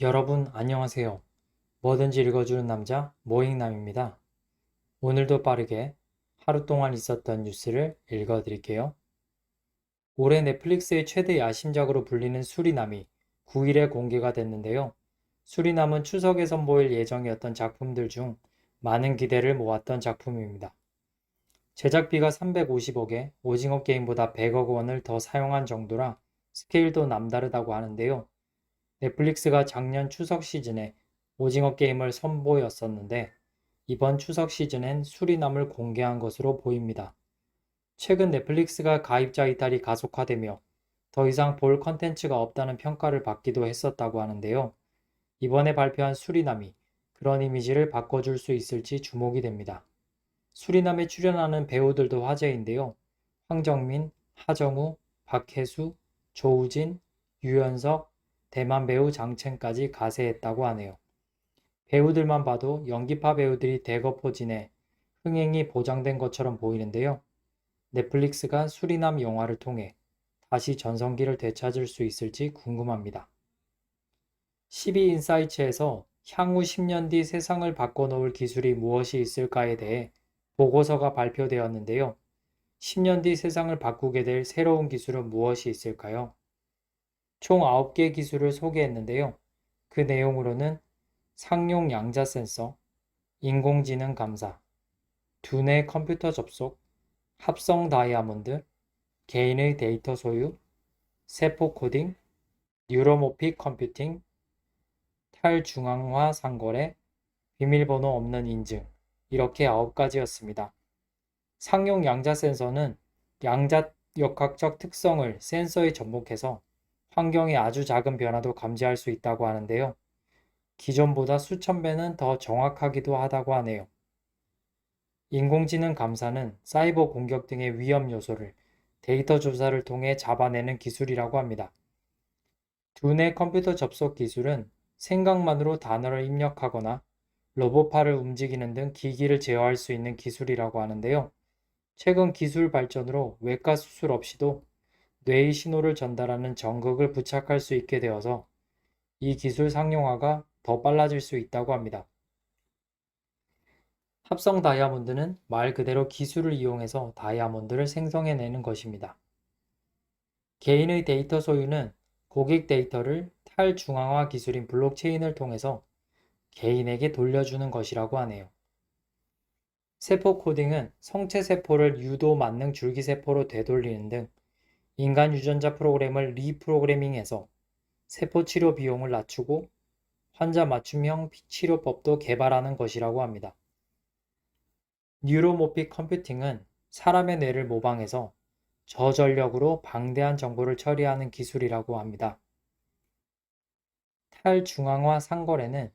여러분 안녕하세요. 뭐든지 읽어주는 남자 모잉남입니다. 오늘도 빠르게 하루 동안 있었던 뉴스를 읽어드릴게요. 올해 넷플릭스의 최대 야심작으로 불리는 수리남이 9일에 공개가 됐는데요. 수리남은 추석에 선보일 예정이었던 작품들 중 많은 기대를 모았던 작품입니다. 제작비가 350억에 오징어 게임보다 100억 원을 더 사용한 정도라 스케일도 남다르다고 하는데요. 넷플릭스가 작년 추석 시즌에 오징어 게임을 선보였었는데 이번 추석 시즌엔 수리남을 공개한 것으로 보입니다. 최근 넷플릭스가 가입자 이탈이 가속화되며 더 이상 볼 컨텐츠가 없다는 평가를 받기도 했었다고 하는데요. 이번에 발표한 수리남이 그런 이미지를 바꿔줄 수 있을지 주목이 됩니다. 수리남에 출연하는 배우들도 화제인데요. 황정민, 하정우, 박혜수, 조우진, 유연석, 대만 배우 장첸까지 가세했다고 하네요. 배우들만 봐도 연기파 배우들이 대거 포진해 흥행이 보장된 것처럼 보이는데요. 넷플릭스가 수리남 영화를 통해 다시 전성기를 되찾을 수 있을지 궁금합니다. 12인사이츠에서 향후 10년 뒤 세상을 바꿔놓을 기술이 무엇이 있을까에 대해 보고서가 발표되었는데요. 10년 뒤 세상을 바꾸게 될 새로운 기술은 무엇이 있을까요? 총 9개 기술을 소개했는데요. 그 내용으로는 상용 양자 센서, 인공지능 감사, 두뇌 컴퓨터 접속, 합성 다이아몬드, 개인의 데이터 소유, 세포 코딩, 뉴로모픽 컴퓨팅, 탈중앙화 상거래, 비밀번호 없는 인증, 이렇게 9가지였습니다. 상용 양자 센서는 양자 역학적 특성을 센서에 접목해서 환경의 아주 작은 변화도 감지할 수 있다고 하는데요. 기존보다 수천 배는 더 정확하기도 하다고 하네요. 인공지능 감사는 사이버 공격 등의 위험 요소를 데이터 조사를 통해 잡아내는 기술이라고 합니다. 두뇌 컴퓨터 접속 기술은 생각만으로 단어를 입력하거나 로봇팔을 움직이는 등 기기를 제어할 수 있는 기술이라고 하는데요. 최근 기술 발전으로 외과 수술 없이도 뇌의 신호를 전달하는 전극을 부착할 수 있게 되어서 이 기술 상용화가 더 빨라질 수 있다고 합니다. 합성 다이아몬드는 말 그대로 기술을 이용해서 다이아몬드를 생성해내는 것입니다. 개인의 데이터 소유는 고객 데이터를 탈중앙화 기술인 블록체인을 통해서 개인에게 돌려주는 것이라고 하네요. 세포 코딩은 성체 세포를 유도 만능 줄기세포로 되돌리는 등 인간 유전자 프로그램을 리프로그래밍해서 세포 치료 비용을 낮추고 환자 맞춤형 치료법도 개발하는 것이라고 합니다. 뉴로모픽 컴퓨팅은 사람의 뇌를 모방해서 저전력으로 방대한 정보를 처리하는 기술이라고 합니다. 탈중앙화 상거래는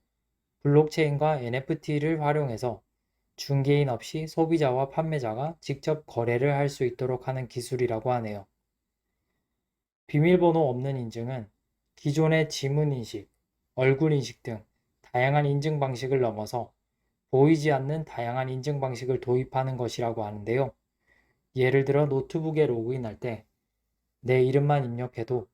블록체인과 NFT를 활용해서 중개인 없이 소비자와 판매자가 직접 거래를 할 수 있도록 하는 기술이라고 하네요. 비밀번호 없는 인증은 기존의 지문 인식, 얼굴 인식 등 다양한 인증 방식을 넘어서 보이지 않는 다양한 인증 방식을 도입하는 것이라고 하는데요. 예를 들어 노트북에 로그인할 때 내 이름만 입력해도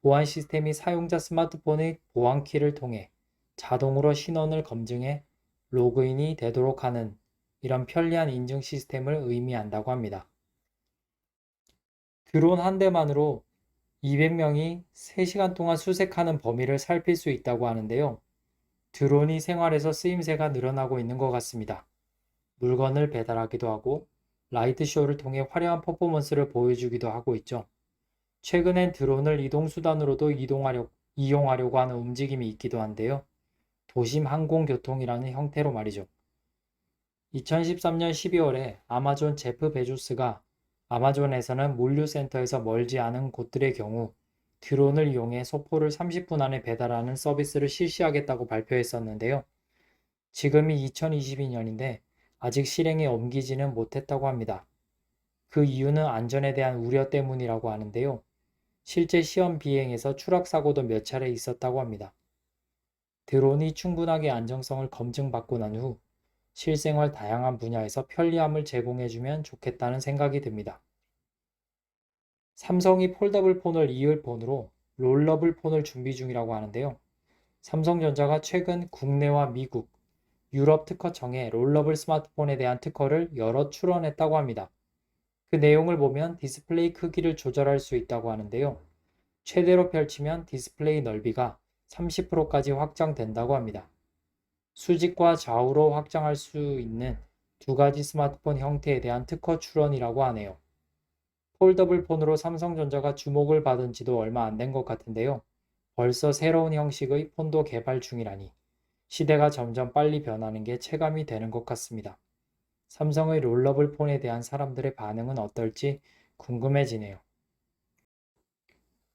보안 시스템이 사용자 스마트폰의 보안키를 통해 자동으로 신원을 검증해 로그인이 되도록 하는 이런 편리한 인증 시스템을 의미한다고 합니다. 드론 한 대만으로 200명이 3시간 동안 수색하는 범위를 살필 수 있다고 하는데요. 드론이 생활에서 쓰임새가 늘어나고 있는 것 같습니다. 물건을 배달하기도 하고 라이트쇼를 통해 화려한 퍼포먼스를 보여주기도 하고 있죠. 최근엔 드론을 이동수단으로도 이동하려, 이용하려고 하는 움직임이 있기도 한데요. 도심 항공교통이라는 형태로 말이죠. 2013년 12월에 아마존 제프 베조스가 아마존에서는 물류센터에서 멀지 않은 곳들의 경우 드론을 이용해 소포를 30분 안에 배달하는 서비스를 실시하겠다고 발표했었는데요. 지금이 2022년인데 아직 실행에 옮기지는 못했다고 합니다. 그 이유는 안전에 대한 우려 때문이라고 하는데요. 실제 시험 비행에서 추락 사고도 몇 차례 있었다고 합니다. 드론이 충분하게 안정성을 검증받고 난 후 실생활 다양한 분야에서 편리함을 제공해주면 좋겠다는 생각이 듭니다. 삼성이 폴더블 폰을 이을 폰으로 롤러블 폰을 준비 중이라고 하는데요. 삼성전자가 최근 국내와 미국, 유럽 특허청에 롤러블 스마트폰에 대한 특허를 여러 출원했다고 합니다. 그 내용을 보면 디스플레이 크기를 조절할 수 있다고 하는데요. 최대로 펼치면 디스플레이 넓이가 30%까지 확장된다고 합니다. 수직과 좌우로 확장할 수 있는 두 가지 스마트폰 형태에 대한 특허 출원이라고 하네요. 폴더블 폰으로 삼성전자가 주목을 받은 지도 얼마 안 된 것 같은데요. 벌써 새로운 형식의 폰도 개발 중이라니 시대가 점점 빨리 변하는 게 체감이 되는 것 같습니다. 삼성의 롤러블 폰에 대한 사람들의 반응은 어떨지 궁금해지네요.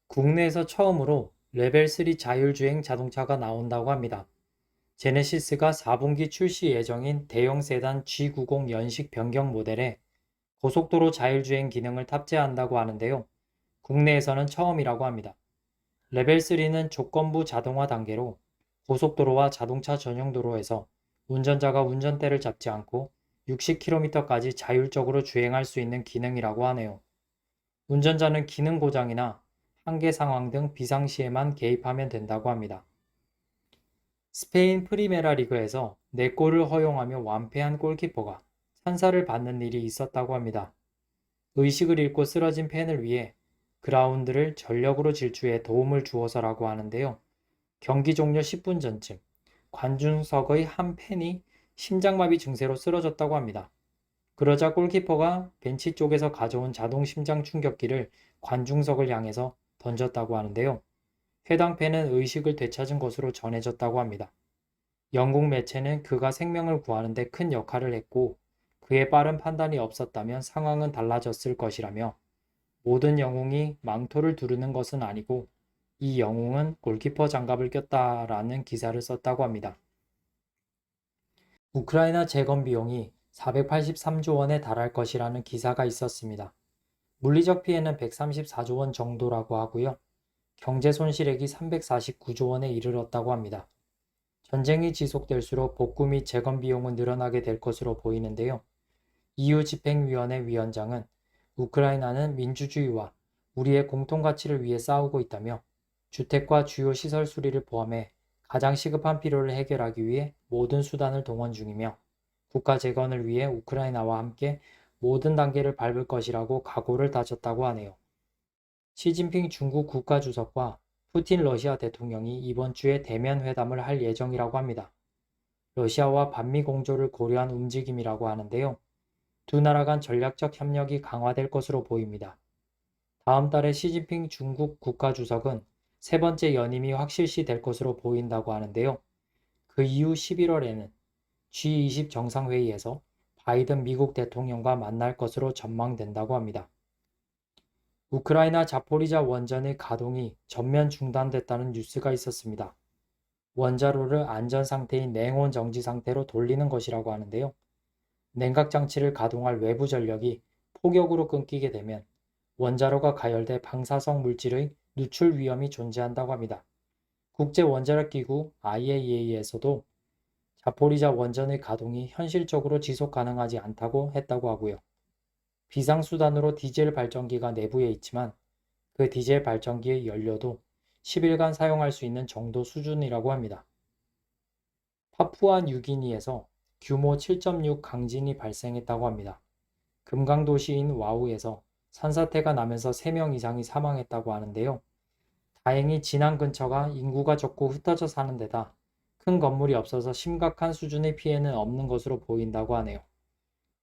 국내에서 처음으로 레벨 3 자율주행 자동차가 나온다고 합니다. 제네시스가 4분기 출시 예정인 대형 세단 G90 연식 변경 모델에 고속도로 자율주행 기능을 탑재한다고 하는데요. 국내에서는 처음이라고 합니다. 레벨 3는 조건부 자동화 단계로 고속도로와 자동차 전용 도로에서 운전자가 운전대를 잡지 않고 60km까지 자율적으로 주행할 수 있는 기능이라고 하네요. 운전자는 기능 고장이나 한계 상황 등 비상시에만 개입하면 된다고 합니다. 스페인 프리메라 리그에서 4골을 허용하며 완패한 골키퍼가 찬사를 받는 일이 있었다고 합니다. 의식을 잃고 쓰러진 팬을 위해 그라운드를 전력으로 질주해 도움을 주어서라고 하는데요. 경기 종료 10분 전쯤 관중석의 한 팬이 심장마비 증세로 쓰러졌다고 합니다. 그러자 골키퍼가 벤치 쪽에서 가져온 자동 심장 충격기를 관중석을 향해서 던졌다고 하는데요. 해당 팬은 의식을 되찾은 것으로 전해졌다고 합니다. 영국 매체는 그가 생명을 구하는 데 큰 역할을 했고 그의 빠른 판단이 없었다면 상황은 달라졌을 것이라며 모든 영웅이 망토를 두르는 것은 아니고 이 영웅은 골키퍼 장갑을 꼈다라는 기사를 썼다고 합니다. 우크라이나 재건 비용이 483조 원에 달할 것이라는 기사가 있었습니다. 물리적 피해는 134조 원 정도라고 하고요. 경제 손실액이 349조 원에 이르렀다고 합니다. 전쟁이 지속될수록 복구 및 재건 비용은 늘어나게 될 것으로 보이는데요. EU 집행위원회 위원장은 우크라이나는 민주주의와 우리의 공통 가치를 위해 싸우고 있다며 주택과 주요 시설 수리를 포함해 가장 시급한 필요를 해결하기 위해 모든 수단을 동원 중이며 국가 재건을 위해 우크라이나와 함께 모든 단계를 밟을 것이라고 각오를 다졌다고 하네요. 시진핑 중국 국가주석과 푸틴 러시아 대통령이 이번 주에 대면 회담을 할 예정이라고 합니다. 러시아와 반미 공조를 고려한 움직임이라고 하는데요. 두 나라 간 전략적 협력이 강화될 것으로 보입니다. 다음 달에 시진핑 중국 국가주석은 세 번째 연임이 확실시 될 것으로 보인다고 하는데요. 그 이후 11월에는 G20 정상회의에서 바이든 미국 대통령과 만날 것으로 전망된다고 합니다. 우크라이나 자포리자 원전의 가동이 전면 중단됐다는 뉴스가 있었습니다. 원자로를 안전 상태인 냉온 정지 상태로 돌리는 것이라고 하는데요. 냉각 장치를 가동할 외부 전력이 폭격으로 끊기게 되면 원자로가 가열돼 방사성 물질의 누출 위험이 존재한다고 합니다. 국제원자력기구 IAEA에서도 자포리자 원전의 가동이 현실적으로 지속 가능하지 않다고 했다고 하고요. 비상수단으로 디젤 발전기가 내부에 있지만 그 디젤 발전기의 연료도 10일간 사용할 수 있는 정도 수준이라고 합니다. 파푸아 뉴기니에서 규모 7.6 강진이 발생했다고 합니다. 금강도시인 와우에서 산사태가 나면서 3명 이상이 사망했다고 하는데요. 다행히 진앙 근처가 인구가 적고 흩어져 사는 데다 큰 건물이 없어서 심각한 수준의 피해는 없는 것으로 보인다고 하네요.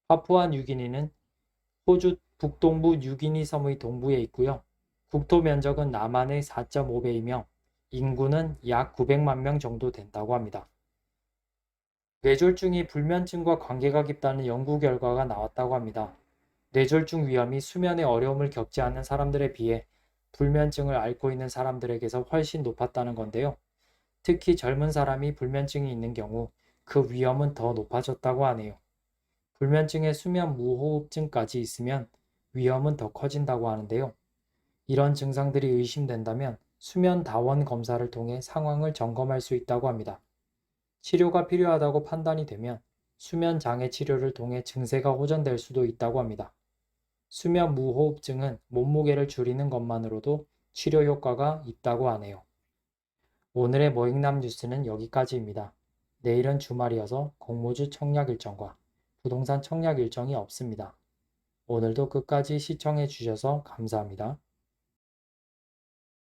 파푸아 뉴기니는 호주 북동부 뉴기니 섬의 동부에 있고요. 국토 면적은 남한의 4.5배이며 인구는 약 900만 명 정도 된다고 합니다. 뇌졸중이 불면증과 관계가 깊다는 연구 결과가 나왔다고 합니다. 뇌졸중 위험이 수면의 어려움을 겪지 않는 사람들에 비해 불면증을 앓고 있는 사람들에게서 훨씬 높았다는 건데요. 특히 젊은 사람이 불면증이 있는 경우 그 위험은 더 높아졌다고 하네요. 불면증에 수면 무호흡증까지 있으면 위험은 더 커진다고 하는데요. 이런 증상들이 의심된다면 수면 다원 검사를 통해 상황을 점검할 수 있다고 합니다. 치료가 필요하다고 판단이 되면 수면 장애 치료를 통해 증세가 호전될 수도 있다고 합니다. 수면 무호흡증은 몸무게를 줄이는 것만으로도 치료 효과가 있다고 하네요. 오늘의 모잉남 뉴스는 여기까지입니다. 내일은 주말이어서 공모주 청약 일정과 부동산 청약 일정이 없습니다. 오늘도 끝까지 시청해 주셔서 감사합니다.